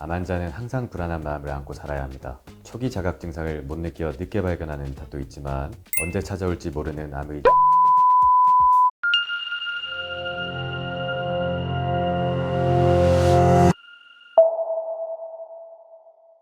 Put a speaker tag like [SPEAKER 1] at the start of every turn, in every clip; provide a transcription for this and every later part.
[SPEAKER 1] 암 환자는 항상 불안한 마음을 안고 살아야 합니다. 초기 자각 증상을 못 느껴 늦게 발견하는 탓도 있지만 언제 찾아올지 모르는 암의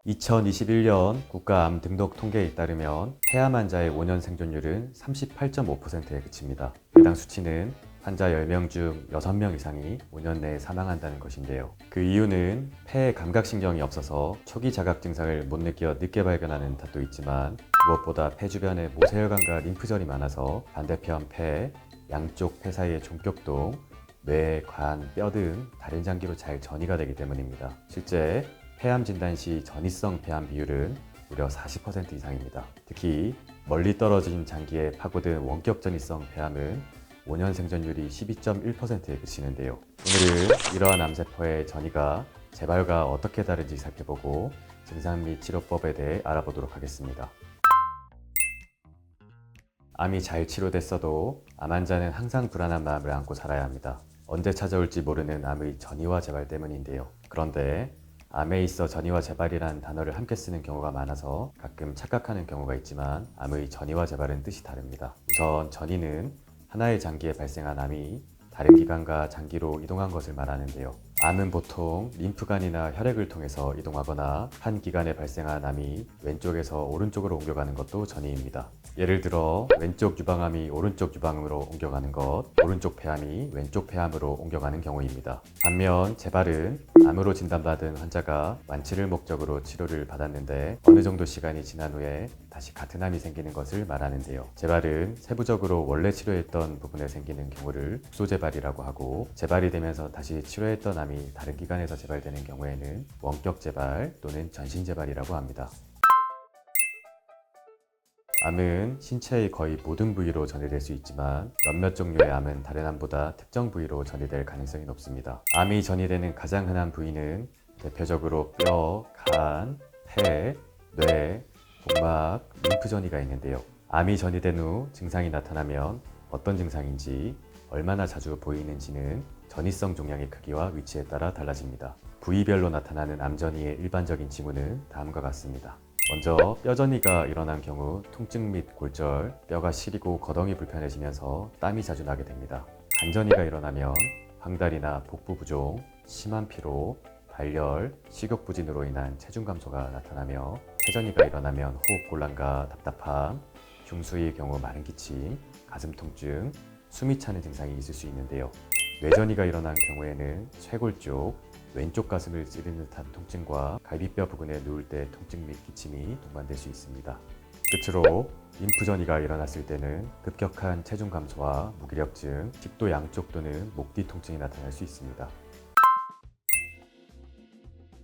[SPEAKER 1] 2021년 국가암 등록 통계에 따르면 폐암 환자의 5년 생존율은 38.5%에 그칩니다. 해당 수치는 환자 10명 중 6명 이상이 5년 내에 사망한다는 것인데요. 그 이유는 폐에 감각신경이 없어서 초기 자각 증상을 못 느껴 늦게 발견하는 탓도 있지만 무엇보다 폐 주변에 모세혈관과 림프절이 많아서 반대편 폐, 양쪽 폐 사이의 종격동, 뇌, 관, 뼈 등 다른 장기로 잘 전이가 되기 때문입니다. 실제 폐암 진단 시 전이성 폐암 비율은 무려 40% 이상입니다. 특히 멀리 떨어진 장기에 파고든 원격 전이성 폐암은 5년 생존율이 12.1%에 그치는데요. 오늘은 이러한 암세포의 전이가 재발과 어떻게 다른지 살펴보고 증상 및 치료법에 대해 알아보도록 하겠습니다. 암이 잘 치료됐어도 암 환자는 항상 불안한 마음을 안고 살아야 합니다. 언제 찾아올지 모르는 암의 전이와 재발 때문인데요. 그런데 암에 있어 전이와 재발이라는 단어를 함께 쓰는 경우가 많아서 가끔 착각하는 경우가 있지만 암의 전이와 재발은 뜻이 다릅니다. 우선 전이는 하나의 장기에 발생한 암이 다른 기관과 장기로 이동한 것을 말하는데요. 암은 보통 림프관이나 혈액을 통해서 이동하거나 한 기관에 발생한 암이 왼쪽에서 오른쪽으로 옮겨가는 것도 전이입니다. 예를 들어 왼쪽 유방암이 오른쪽 유방으로 옮겨가는 것, 오른쪽 폐암이 왼쪽 폐암으로 옮겨가는 경우입니다. 반면 재발은 암으로 진단받은 환자가 완치를 목적으로 치료를 받았는데 어느 정도 시간이 지난 후에 다시 같은 암이 생기는 것을 말하는데요. 재발은 세부적으로 원래 치료했던 부분에 생기는 경우를 국소재발이라고 하고 재발이 되면서 다시 치료했던 암이 다른 기관에서 재발되는 경우에는 원격 재발 또는 전신 재발이라고 합니다. 암은 신체의 거의 모든 부위로 전이될 수 있지만 몇몇 종류의 암은 다른 암보다 특정 부위로 전이될 가능성이 높습니다. 암이 전이되는 가장 흔한 부위는 대표적으로 뼈, 간, 폐, 뇌, 복막, 림프 전이가 있는데요. 암이 전이된 후 증상이 나타나면 어떤 증상인지 얼마나 자주 보이는지는 전이성 종양의 크기와 위치에 따라 달라집니다. 부위별로 나타나는 암전이의 일반적인 징후는 다음과 같습니다. 먼저 뼈전이가 일어난 경우 통증 및 골절, 뼈가 시리고 거덩이 불편해지면서 땀이 자주 나게 됩니다. 간전이가 일어나면 황달이나 복부 부종, 심한 피로, 발열, 식욕 부진으로 인한 체중 감소가 나타나며 폐전이가 일어나면 호흡 곤란과 답답함, 중수의 경우 마른 기침, 가슴 통증, 숨이 차는 증상이 있을 수 있는데요. 뇌전이가 일어난 경우에는 쇄골 쪽, 왼쪽 가슴을 찌르는 듯한 통증과 갈비뼈 부근에 누울 때 통증 및 기침이 동반될 수 있습니다. 끝으로 림프전이가 일어났을 때는 급격한 체중 감소와 무기력증, 직도 양쪽 또는 목 뒤 통증이 나타날 수 있습니다.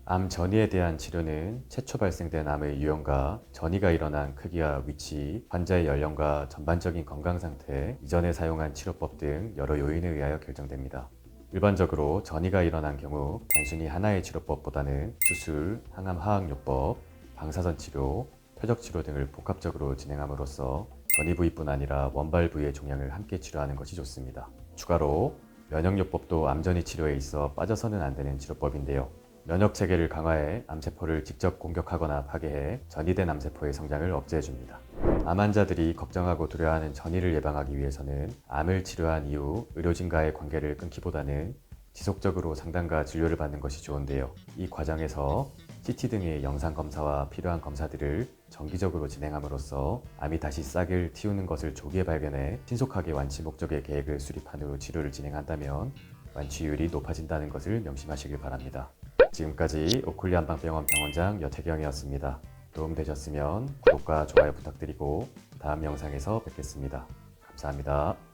[SPEAKER 1] 암 전이에 대한 치료는 최초 발생된 암의 유형과 전이가 일어난 크기와 위치, 환자의 연령과 전반적인 건강 상태, 이전에 사용한 치료법 등 여러 요인에 의하여 결정됩니다. 일반적으로 전이가 일어난 경우 단순히 하나의 치료법보다는 수술, 항암 화학요법, 방사선 치료, 표적 치료 등을 복합적으로 진행함으로써 전이 부위뿐 아니라 원발 부위의 종양을 함께 치료하는 것이 좋습니다. 추가로 면역요법도 암전이 치료에 있어 빠져서는 안 되는 치료법인데요. 면역 체계를 강화해 암세포를 직접 공격하거나 파괴해 전이된 암세포의 성장을 억제해줍니다. 암 환자들이 걱정하고 두려워하는 전이를 예방하기 위해서는 암을 치료한 이후 의료진과의 관계를 끊기보다는 지속적으로 상담과 진료를 받는 것이 좋은데요. 이 과정에서 CT 등의 영상 검사와 필요한 검사들을 정기적으로 진행함으로써 암이 다시 싹을 틔우는 것을 조기에 발견해 신속하게 완치 목적의 계획을 수립한 후 치료를 진행한다면 완치율이 높아진다는 것을 명심하시길 바랍니다. 지금까지 오클리 한방병원 병원장 여태경이었습니다. 도움되셨으면 구독과 좋아요 부탁드리고 다음 영상에서 뵙겠습니다. 감사합니다.